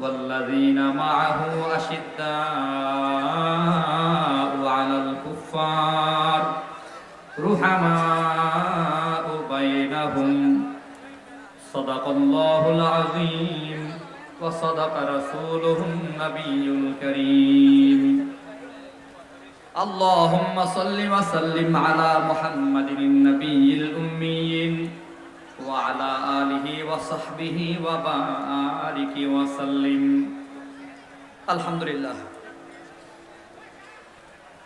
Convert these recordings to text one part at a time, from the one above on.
والذين معه أشداء على الكفار رحماء بينهم صدق الله العظيم وصدق رسوله النبي الكريم اللهم صل وسلم على محمد وصحبه وبارك وسلم الحمد لله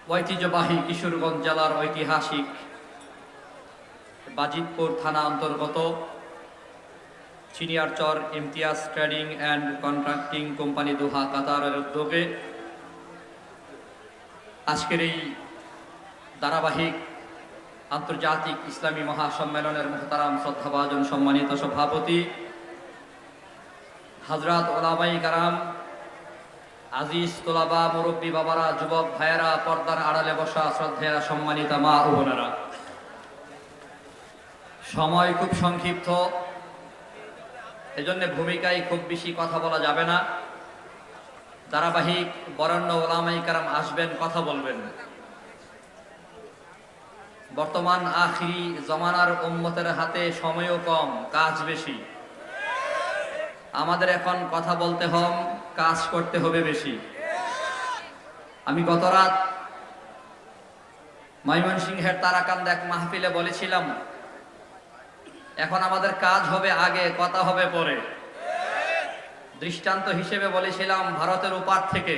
ঐতিহ্যবাহী কিশোরগঞ্জ জেলার ঐতিহাসিক বাজিতপুর থানা অন্তর্গত Chiniarchar Imtiaz trading and contracting company Doha কাতারের উদ্যোগে আজকের এই ধারাবাহিক আন্তর্জাতিক ইসলামী মহাসম্মেলনের মোহতারাম শ্রদ্ধাভাজন সম্মানিত সভাপতি, হজরত ওলামাই কারাম, আজিজ তোলাবা মুরব্বী বাবারা, যুবক ভাইয়েরা, পর্দার আড়ালে বসা শ্রদ্ধেরা সম্মানিতা মা ও বোনেরা। সময় খুব সংক্ষিপ্ত, এজন্য ভূমিকায় খুব বেশি কথা বলা যাবে না। ধারাবাহিক বরণ্য ওলামাই কারাম আসবেন, কথা বলবেন। বর্তমান আখিরি জমানার উম্মতের হাতে সময়ও কম, কাজ বেশি। আমাদের এখন কথা বলতে হম, কাজ করতে হবে বেশি। আমি গত রাত ময়মনসিংহের তারাকান্দ এক মাহফিলে বলেছিলাম, এখন আমাদের কাজ হবে আগে, কথা হবে পরে। দৃষ্টান্ত হিসেবে বলেছিলাম, ভারতের উপার থেকে,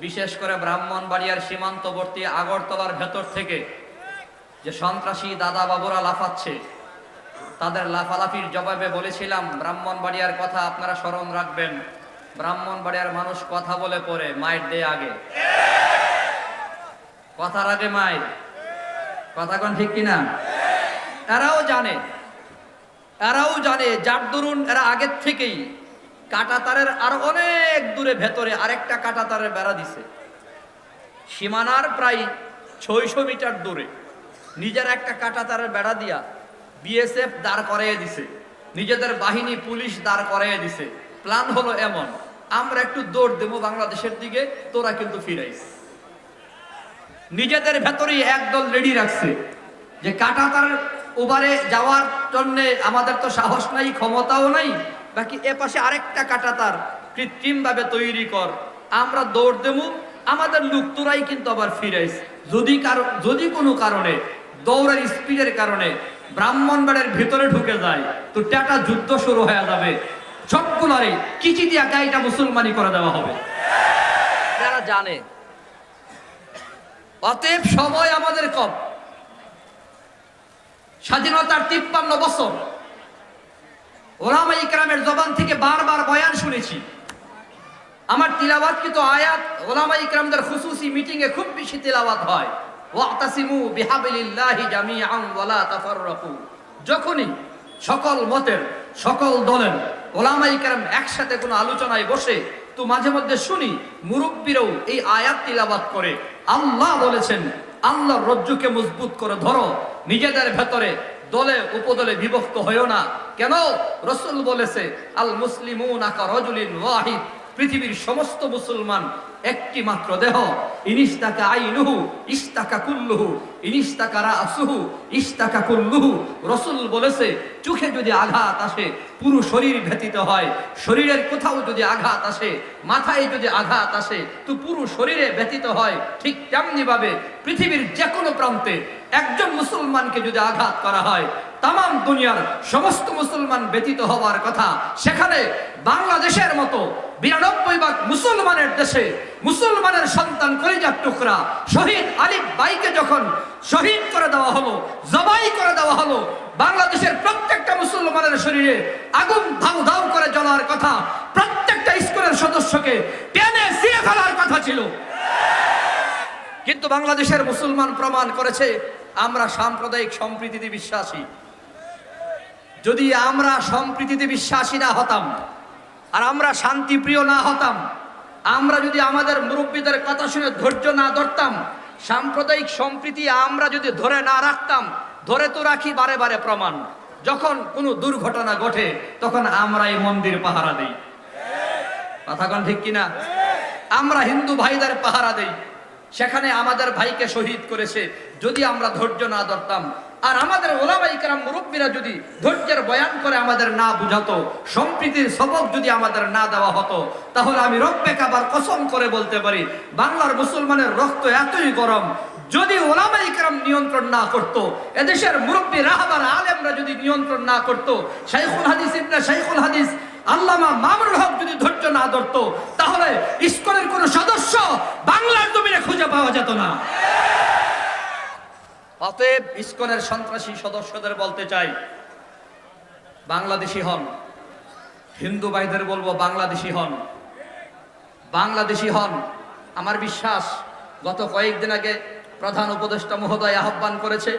বিশেষ করে ব্রাহ্মণবাড়িয়ার সীমান্তবর্তী আগরতলার ভেতর থেকে যে সন্ত্রাসী দাদা বাবুরা লাফাচ্ছে, তাদের লাফালাফির জবাবে বলেছিলাম, ব্রাহ্মণবাড়িয়ার কথা আপনারা স্মরণ রাখবেন। ব্রাহ্মণবাড়িয়ার মানুষ কথা বলে পরে মায়ের দেয় আগে। কথার আগে মায়ের। কথা কোন ঠিক কিনা? এরাও জানে। এরাও জানে, যার দরুন এরা আগের থেকেই কাটাতারের আর অনেক দূরে ভেতরে আরেকটা কাটাতারের বেড়া দিছে। সীমানার প্রায় ছয়শো মিটার দূরে। নিজের একটা কাটাতারের বেড়া দিয়া বিএসএফ দাঁড় করাইয়ে দিছে। নিজেদের বাহিনী, পুলিশ দাঁড় করাইয়ে দিছে। প্ল্যান হলো এমন, আমরা একটু দৌড় দেবো বাংলাদেশের দিকে, তোরা কিন্তু ফিরাইস। নিজেদের ভেতরেই একদল রেডি রাখছে যে কাটাতার ওভারে যাওয়ার জন্য আমাদের তো সাহস নাই, ক্ষমতাও নাই, বাকি এ পাশে আরেকটা কাটাতার কৃত্রিম ভাবে তৈরি কর। আমরা দৌড় দেবো, আমাদের লোক তোরাই কিন্তু আবার ফিরাইস। যদি কারও যদি কোনো কারণে দৌড়ের স্পিডের কারণে ব্রাহ্মণবাড়ের ভেতরে ঢুকে যায়, তো টাটা যুদ্ধ শুরু হয়ে যাবে। সবগুলারই কিচি দিয়া গাইটা মুসলমানি করে দেওয়া হবে। যারা জানে, অতএব সময় আমাদের কম। স্বাধীনতার তিপ্পান্ন বছর। ওলামা ইকরামের জবান থেকে বারবার বয়ান শুনেছি। আমার তিলাবাতকৃত আয়াত ওলামা ইকরামদের খুসুসি মিটিং এ খুব বেশি তিলাবাত হয়। ওয়াতাসিমু বিহাবিলিল্লাহি জামিআন ওয়ালা তাফাররাকু। যখনই সকল মতের, সকল দলের ওলামা ইকরাম একসাথে কোনো আলোচনায় বসে তো মাঝে মধ্যে শুনি মুরব্বীরাও এই আয়াত তিলাবাত করে। আল্লাহ বলেছেন, আল্লাহর রজ্জুকে মজবুত করে ধরো, নিজেদের ভেতরে দলে উপদলে বিভক্ত হয়েও না। কেন? রসুল বলেছে, আল মুসলিমুন আকা রজুলিন ওয়াহিদ। পৃথিবীর সমস্ত মুসলমান একটি মাত্র দেহ। ইনিস্তাকা আইনুহু ইস্তাকা কুল্লুহু ইনিস্তাকা রাসুহু ইস্তাকা কুল্লুহু। রসুল বলেছে, চোখে যদি আঘাত আসে, পুরো শরীর ব্যতীত হয়। শরীরের কোথাও যদি আঘাত আসে, মাথায় যদি আঘাত আসে, তো পুরো শরীরে ব্যতীত হয়। ঠিক তেমনি ভাবে পৃথিবীর যে কোনো প্রান্তে একজন মুসলমানকে যদি আঘাত করা হয় তাম দুনিয়ার সমস্ত মুসলমান ব্যতীত হওয়ার কথা সেখানে বাংলাদেশের মতো বিরানব্বই ভাগ মুসলমানের দেশে মুসলমানের সন্তান কলিজার টুকরা। শহীদ আলিফ বাইকে যখন শহীদ করে দেওয়া হলো, জবাই করে দেওয়া হলো, বাংলাদেশের প্রত্যেকটা মুসলমানের শরীরে আগুন ধাউ ধাউ করে জ্বলার কথা প্রত্যেকটা স্কুলের সদস্যকে টেনে সিয়ে ফেলার কথা ছিল। কিন্তু বাংলাদেশের মুসলমান প্রমাণ করেছে, আমরা সাম্প্রদায়িক সম্প্রীতিতে বিশ্বাসী। যদি আমরা সম্প্রীতিতে বিশ্বাসী না হতাম আর আমরা শান্তিপ্রিয় না হতাম। আমরা যদি আমাদের মুরব্বীদের কথা শুনে ধৈর্য না ধরতাম, সাম্প্রদায়িক সম্প্রীতি আমরা যদি ধরে না রাখতাম, ধরে তো রাখি বারে বারে প্রমাণ। যখন কোনো দুর্ঘটনা ঘটে, তখন আমরা এই মন্দির পাহারা দিই। কথা কোন ঠিক কিনা? আমরা হিন্দু ভাইদের পাহারা দেই। সেখানে আমাদের ভাইকে শহীদ করেছে। যদি আমরা ধৈর্য না ধরতাম আর আমাদের ওলামাই কেরাম মুরব্বীরা যদি ধৈর্যের বয়ান করে আমাদের না বুঝাতো, সম্প্রীতির সবক যদি আমাদের না দেওয়া হতো, তাহলে আমি রব্বে কাবার কসম করে বলতে পারি, বাংলার মুসলমানের রক্ত এতই গরম, যদি ওলামাই কেরাম নিয়ন্ত্রণ না করত, এদেশের মুরব্বী রাহবার আলেমরা যদি নিয়ন্ত্রণ না করত, শাইখুল হাদিস ইবনে শাইখুল হাদিস, আল্লামা মামুনুল হক যদি ধৈর্য না ধরত, তাহলে ইসকনের কোন সদস্য বাংলার জমিনে খুঁজে পাওয়া যেত না। অতএব ইস্কনের সন্ত্রাসী সদস্যদের বলতে চাই, বাংলাদেশি হন। হিন্দু ভাইদের বলব, বাংলাদেশি হন। বাংলাদেশি হন। আমার বিশ্বাস, গত কয়েকদিন আগে প্রধান উপদেষ্টা মহোদয় আহ্বান করেছে,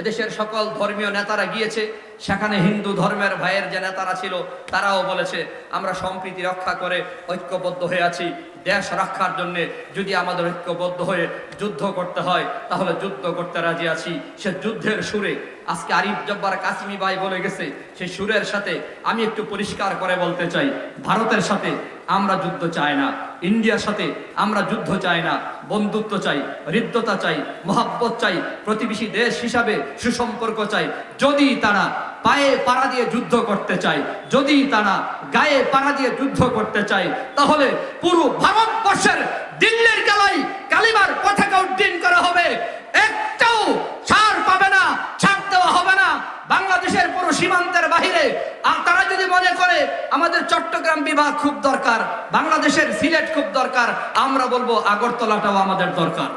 এদেশের সকল ধর্মীয় নেতারা গিয়েছে সেখানে হিন্দু ধর্মের ভাইয়ের যে নেতারা ছিল, তারাও বলেছে, আমরা সম্প্রীতি রক্ষা করে ঐক্যবদ্ধ হয়ে আছি। দেশ রক্ষার জন্যে যদি আমাদের ঐক্যবদ্ধ হয়ে যুদ্ধ করতে হয়, তাহলে যুদ্ধ করতে রাজি আছি। সে যুদ্ধের সুরে, আজকে আরিফ জব্বার কাসিমি ভাই বলে গেছে, সেই সুরের সাথে আমি একটু পরিষ্কার করে বলতে চাই। ভারতের সাথে আমরা যুদ্ধ চাই না, ইন্ডিয়ার সাথে আমরা যুদ্ধ চাই না, বন্ধুত্ব চাই, হৃদ্যতা চাই, মহাব্বত চাই, প্রতিবেশী দেশ হিসাবে সুসম্পর্ক চাই। যদি তারা পায়ে পাড়া দিয়ে যুদ্ধ করতে চায় যদি তারা গায়ে পাড়া দিয়ে যুদ্ধ করতে চায় তাহলে পুরো ভারতবর্ষের দিল্লির গালাই কালিমার পতাকা উড্ডীন করা হবে। একটাও ছাড় পাবে না, ছাড় দেওয়া হবে না। বাংলাদেশের পুরো সীমান্তের বাহিরে। আর তারা যদি মনে করে, আমাদের চট্টগ্রাম বিভাগ খুব দরকার, বাংলাদেশের সিলেট খুব দরকার, আমরা বলব আগরতলাটাও আমাদের দরকার।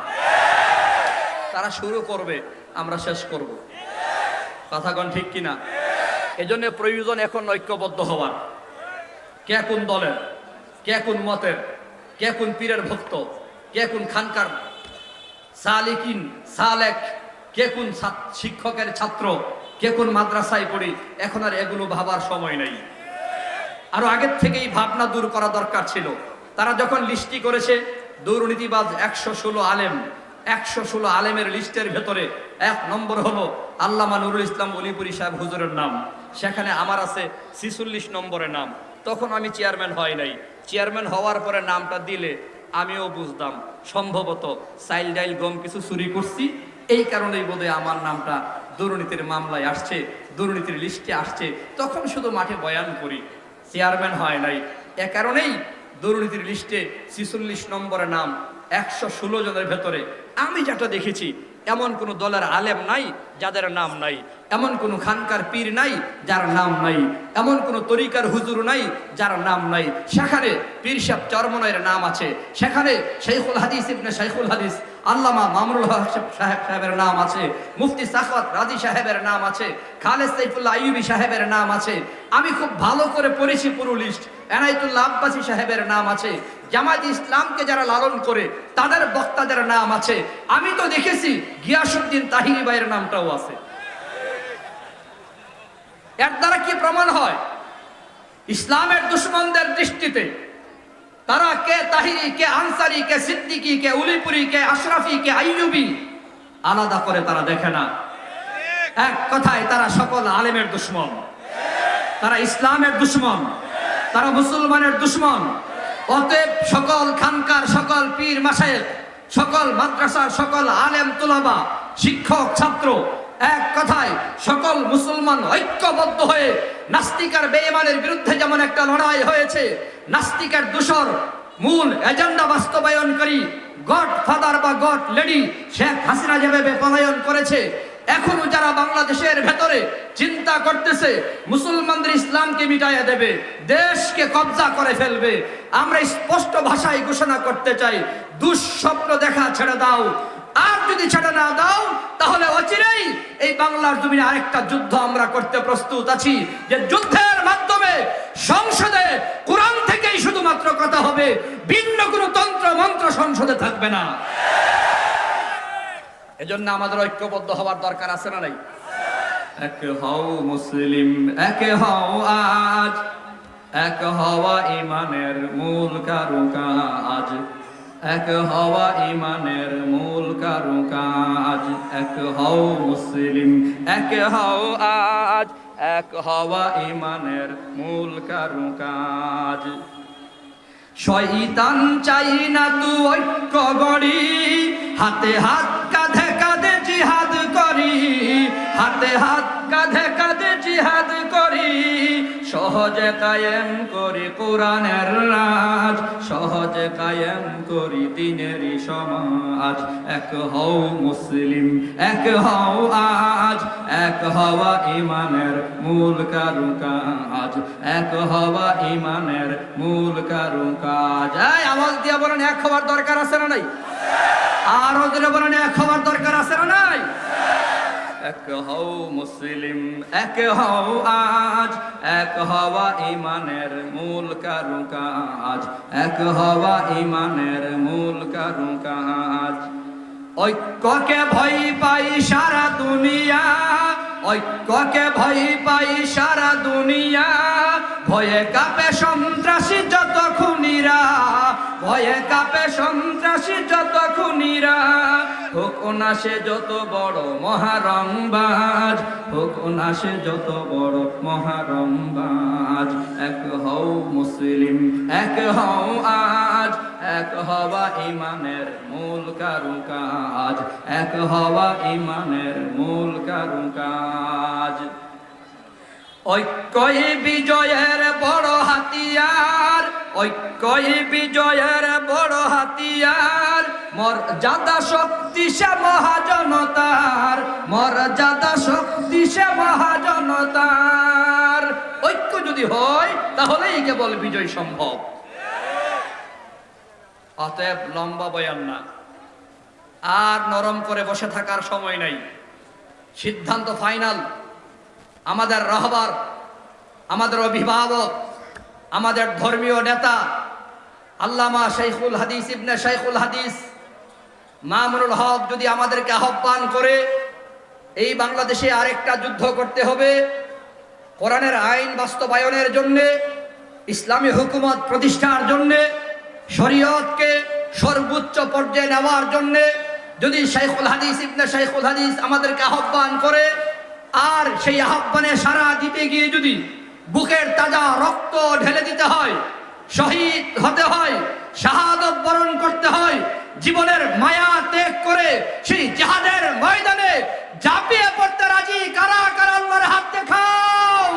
তারা শুরু করবে, আমরা শেষ করব। কথাগণ ঠিক কিনা? এজন্য প্রয়োজন এখন ঐক্যবদ্ধ হওয়ার। কে কোন দলের, কে কোন মতের, কে কোন পীরের ভক্ত, কে কোন খানকার, সালিকিন, সালেক, কে কোন শিক্ষকের ছাত্র, কে কোন মাদ্রাসায় পড়ি, এখন আর এগুলো ভাবার সময় নেই। আরও আগের থেকেই ভাবনা দূর করা দরকার ছিল। তারা যখন লিস্টি করেছে, দুর্নীতিবাজ একশো ষোলো আলেম, একশো ষোলো আলেমের লিস্টের ভেতরে এক নম্বর হলো আল্লামা নুরুল ইসলাম অলিপুরি সাহেব হুজুরের নাম। সেখানে আমার আছে ছিচল্লিশ নম্বরের নাম। তখন আমি চেয়ারম্যান হয় নাই। চেয়ারম্যান হওয়ার পরে নামটা দিলে আমিও বুঝতাম। সম্ভবত চাইল ডাইল গম কিছু চুরি করছি। এই কারণেই বোধহয় আমার নামটা দুর্নীতির মামলায় আসছে, দুর্নীতির লিস্টে আসছে। তখন শুধু মাঠে বয়ান করি, চেয়ারম্যান হয় নাই। এ কারণেই দুর্নীতির লিস্টে ছিচল্লিশ নম্বরের নাম, একশো ষোলো জনের ভেতরে। আমি যেটা দেখেছি এমন কোনো দলের আলেম নাই যাদের নাম নাই। এমন কোনো খানকার পীর নাই যার নাম নাই। এমন কোনো তরিকার হুজুর নাই যার নাম নাই। সেখানে পীর সাহেব চরমনের নাম আছে। সেখানে শেখুল হাদিস ইবনে শেখুল হাদিস, আল্লামা মামরুল হক সাহেব সাহেবের নাম আছে। মুফতি সাখাত রাজি সাহেবের নাম আছে। খালেদ সাইফুল্লাহ আইয়ুবী সাহেবের নাম আছে। আমি খুব ভালো করে পড়েছি পুরো লিস্ট এনায়তুল্লাহ আব্বাসী সাহেবের নাম আছে। জামাত ইসলামকে যারা লালন করে, তাদের বক্তাদের নাম আছে। আমি তো দেখেছি গিয়াসুদ্দিন তাহিরি ভাইয়ের নামটাও আছে। এর দ্বারা কি প্রমাণ হয়? ইসলামের দুশ্মনদের দৃষ্টিতে তারা কে তাহিরি, কে আনসারি, কে সিদ্দিকি, কে উলিপুরি, কে আশরাফি, কে আইয়ুবি, আলাদা করে তারা দেখে না। এক কথায় তারা সকল আলেমের দুশ্মন। তারা ইসলামের দুশ্মন। তারা মুসলমানের দুশ্মন। অতএব সকল খানকার, সকল পীর মাসায়েক সকল মাদ্রাসার, সকল আলেম তুলাবা শিক্ষক, ছাত্র, এক কথায় সকল মুসলমান ঐক্যবদ্ধ হয়ে নাস্তিকার বেঈমানের বিরুদ্ধে যেমন একটা লড়াই হয়েছে নাস্তিকার দূষর মূল এজেন্ডা বাস্তবায়নকারী গড ফাদার বা গড লেডি শেখ হাসিনা যেভাবে পলায়ন করেছে এখনও যারা বাংলাদেশের ভেতরে চিন্তা করতেছে, মুসলমানদের ইসলামকে মিটাইয়া দেবে, দেশকে কবজা করে ফেলবে, আমরা স্পষ্ট ভাষায় ঘোষণা করতে চাই, দুঃস্বপ্ন দেখা ছেড়ে দাও। আর যদি ছেড়ে না দাও, তাহলে অচিরেই এই বাংলার জমিনে আরেকটা যুদ্ধ আমরা করতে প্রস্তুত আছি, যে যুদ্ধের মাধ্যমে সংসদে কোরআন থেকেই শুধুমাত্র কথা হবে, ভিন্ন কোনো তন্ত্র, মন্ত্র সংসদে থাকবে না। এজন্য আমাদের ঐক্যবদ্ধ হওয়ার দরকার আছে না নাই? এক হও মুসলিম, এক হও আজ, এক হওয়া ইমানের মূল কারুকাজ। এক হওয়া ইমানের মূল কারুকাজ। এক হও মুসলিম, এক হও আজ, এক হওয়া ইমানের মূল কারুকাজ। শয়তান চাই না তু ঐক্য গড়ি, হাতে হাত হাতে হাত কাঁধে কাঁধে জিহাদ করি, সহজে কায়েম করি কোরআনের রাজ সহজে কায়েম করি দিনেরই সমাজ। এক হও মুসলিম, এক হও আজ, এক হওয়া ইমানের মূল কারুকাজ এক হওয়া ইমানের মূল কারুকাজ এই আওয়াজ দিয়ে বলেন, এক হওয়ার দরকার আছে না নাই? আরও দিলে বলেন, এক হওয়ার দরকার আছে না নাই? এক হও মুসলিম, এক হও আজ। এক হওয়া ইমানের মূল কারুকাজ এক হওয়া ইমানের মূল কারুকাজ ঐক্যকে ভয় পাই সারা দুনিয়া। ঐক্যকে ভয় পাই সারা দুনিয়া। ভয়ে কাপে সন্ত্রাসী যত খুনিরা, ভয়ে কাপে সন্ত্রাসী যত খুনিরা। হোক সে যত বড় মহারংবাজ হোক সে যত বড় মহারংবাজ এক হও মুসলিম, এক হও আজ, এক হওয়া ইমানের মূল কারুকাজ। এক হওয়া ইমানের মূল কারুকাজ। ঐক্যই বিজয়ের বড় হাতিয়ার, ঐক্যই বিজয়ের বড় হাতিয়ার। মর্যাদা শক্তি সে মহাজনতার, মর্যাদা শক্তি সে মহাজনতার। ঐক্য যদি হয়, তাহলেই কেবল বিজয় সম্ভব। অতএব লম্বা বয়ান না। আর নরম করে বসে থাকার সময় নাই। সিদ্ধান্ত ফাইনাল। আমাদের রহবার, আমাদের অভিভাবক, আমাদের ধর্মীয় নেতা, আল্লামা শাইখুল হাদিস ইবনে শাইখুল হাদিস, মামুনুল হক যদি আমাদেরকে আহ্বান করে, এই বাংলাদেশে আরেকটা যুদ্ধ করতে হবে। কোরআনের আইন বাস্তবায়নের জন্যে, ইসলামী হুকুমত প্রতিষ্ঠার জন্যে, শরীয়তকে সর্বোচ্চ পর্যায়ে নেওয়ার জন্যে যদি শাইখুল হাদিস ইবনে শাইখুল হাদিস আমাদেরকে আহ্বান করে আর সেই আহ্বানে সারা দিতে গিয়ে যদি বুকের তাজা রক্ত ঢেলে দিতে হয়, শহীদ হতে হয়, শাহাদত বরণ করতে হয়, জীবনের মায়া ত্যাগ করে সেই জাহাদের ময়দানে ঝাঁপিয়ে পড়তে রাজি কারা? কারা হাত দেখাও?